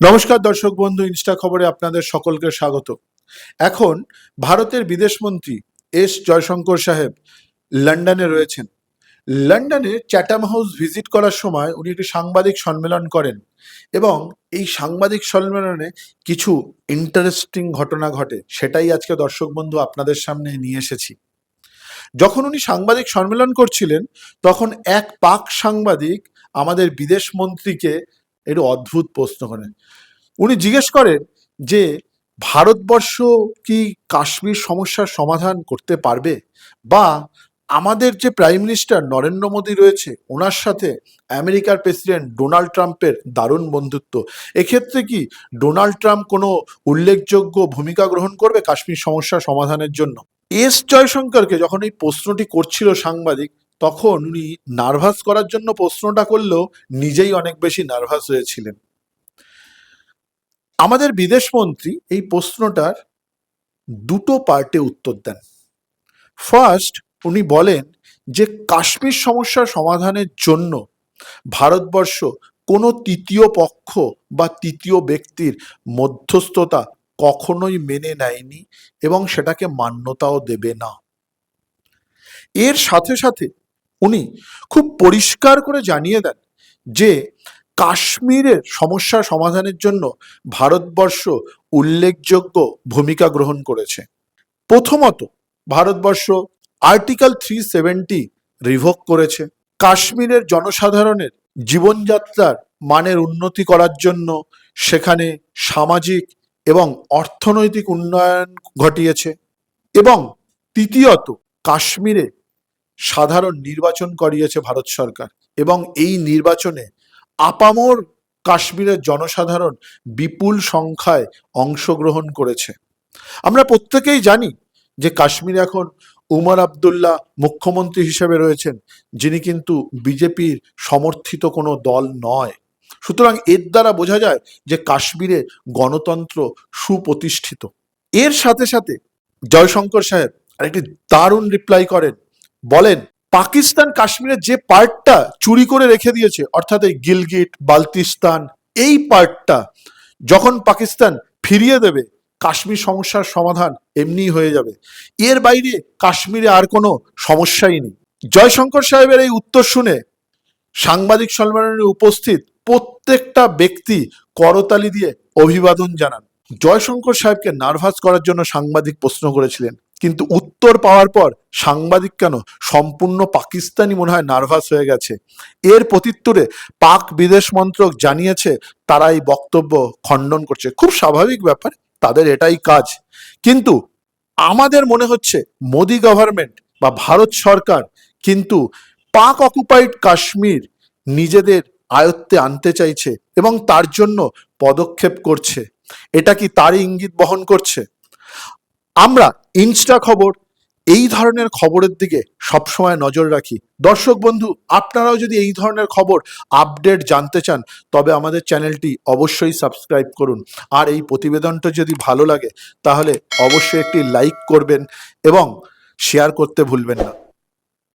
নমস্কার দর্শক বন্ধু, ইনস্টা খবরে আপনাদের সকলকে স্বাগত। এখন ভারতের বিদেশমন্ত্রী এস জয়শঙ্কর সাহেব লন্ডনে রয়েছেন। লন্ডনে চ্যাটাম হাউস ভিজিট করার সময় উনি একটি সাংবাদিক সম্মেলন করেন এবং এই সাংবাদিক সম্মেলনে কিছু ইন্টারেস্টিং ঘটনা ঘটে, সেটাই আজকে দর্শক বন্ধু আপনাদের সামনে নিয়ে এসেছি। যখন উনি সাংবাদিক সম্মেলন করছিলেন, তখন এক পাক সাংবাদিক আমাদের বিদেশ মন্ত্রীকে একটু অদ্ভুত প্রশ্ন করেন উনি জিজ্ঞেস করেন যে, ভারতবর্ষ কি কাশ্মীর সমস্যার সমাধান করতে পারবে? বা আমাদের যে প্রাইম মিনিস্টার নরেন্দ্র মোদী রয়েছে, ওনার সাথে আমেরিকার প্রেসিডেন্ট ডোনাল্ড ট্রাম্পের দারুণ বন্ধুত্ব। এক্ষেত্রে কি ডোনাল্ড ট্রাম্প কোনো উল্লেখযোগ্য ভূমিকা গ্রহণ করবে কাশ্মীর সমস্যা সমাধানের জন্য? এস জয়শঙ্করকে যখন এই প্রশ্নটি করছিল সাংবাদিক তখন উনি নার্ভাস করার জন্য প্রশ্নটা করলেও নিজেই অনেক বেশি নার্ভাস হয়েছিলেন। আমাদের বিদেশমন্ত্রী এই প্রশ্নটার দুটো পার্টে উত্তর দেন। ফার্স্ট উনি বলেন যে কাশ্মীর সমস্যার সমাধানের জন্য ভারতবর্ষ কোনো তৃতীয় পক্ষ বা তৃতীয় ব্যক্তির মধ্যস্থতা কখনোই মেনে নেয়নি এবং সেটাকে মান্যতাও দেবে না। এর সাথে সাথে উনি খুব পরিষ্কার করে জানিয়ে দেন যে কাশ্মীরের সমস্যা সমাধানের জন্য ভারতবর্ষ উল্লেখযোগ্য ভূমিকা গ্রহণ করেছে। প্রথমত Bharatvarsha article three seventy revoke করেছে। কাশ্মীরের জনসাধারণের জীবনযাত্রার মানের উন্নতি করার জন্য সেখানে সামাজিক এবং অর্থনৈতিক উন্নয়ন ঘটিয়েছে। এবং তৃতীয়ত কাশ্মীরে সাধারণ নির্বাচন করিয়েছে ভারত সরকার। এবং এই নির্বাচনে আপামর কাশ্মীরের জনসাধারণ বিপুল সংখ্যায় অংশগ্রহণ করেছে। আমরা প্রত্যেকেই জানি যে কাশ্মীরে এখন উমর আবদুল্লাহ মুখ্যমন্ত্রী হিসেবে রয়েছেন, যিনি কিন্তু বিজেপির সমর্থিত কোনো দল নয়। সুতরাং এর দ্বারা বোঝা যায় যে কাশ্মীরে গণতন্ত্র সুপ্রতিষ্ঠিত। এর সাথে সাথে জয়শঙ্কর সাহেব আরেকটি দারুণ রিপ্লাই করেন। বলেন, পাকিস্তান কাশ্মীরের যে পার্টটা চুরি করে রেখে দিয়েছে, অর্থাৎ এই গিলগিট, বালতিস্তান, এই পার্টটা যখন পাকিস্তান ফিরিয়ে দেবে, কাশ্মীর সমস্যার সমাধান এমনিই হয়ে যাবে। এর বাইরে কাশ্মীরে আর কোনো সমস্যাই নেই। জয়শঙ্কর সাহেবের এই উত্তর শুনে সাংবাদিক সম্মেলনে উপস্থিত প্রত্যেকটা ব্যক্তি করতালি দিয়ে অভিবাদন জানান। জয়শঙ্কর সাহেবকে নার্ভাস করার জন্য সাংবাদিক প্রশ্ন করেছিলেন কিন্তু উত্তর পাওয়ার পর সাংবাদিক কেন? সম্পূর্ণ পাকিস্তানি মনে হয় নার্ভাস হয়ে গেছে। এর প্রত্যুত্তরে পাক বিদেশ মন্ত্রক জানিয়েছে, তারা এই বক্তব্য খণ্ডন করছে। খুব স্বাভাবিক ব্যাপার, তাদের এটাই কাজ। কিন্তু আমাদের মনে হচ্ছে মোদি গভর্নমেন্ট বা ভারত সরকার কিন্তু পাক অকুপাইড কাশ্মীর নিজেদের আয়ত্তে আনতে চাইছে এবং তার জন্য পদক্ষেপ করছে। এটা কি তারই ইঙ্গিত বহন করছে? আমরা ইনস্টা খবর, এই ধরনের খবরের দিকে সবসময় নজর রাখি। দর্শক বন্ধু, আপনারাও যদি এই ধরনের খবর আপডেট জানতে চান, তবে আমাদের চ্যানেলটি অবশ্যই সাবস্ক্রাইব করুন। আর এই প্রতিবেদনটা যদি ভালো লাগে, তাহলে অবশ্যই একটি লাইক করবেন এবং শেয়ার করতে ভুলবেন না।